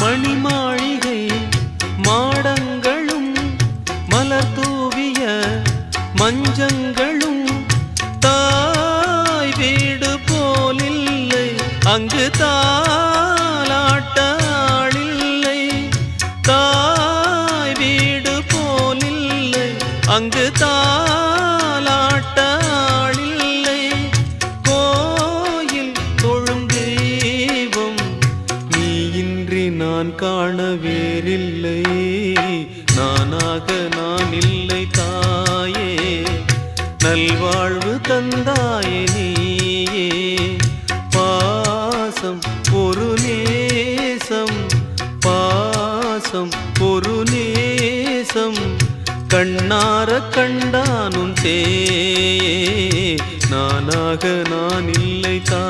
மணிமாளிகை மாடங்களும் மலர் தூவிய மஞ்சங்களும். தாய் வீடு போலில்லை அங்கு தாளாட்டாளில்லை. தாய் வீடு போலில்லை அங்கு தாலாட்ட நான் காண வேறில்லை. நானாக நான் இல்லை தாயே. நல்வாழ்வு தந்தாயே நீயே. பாசம் ஒரு நேசம். பாசம் ஒரு நேசம். கண்ணார கண்டானும் தே நானாக நான் இல்லை தாயே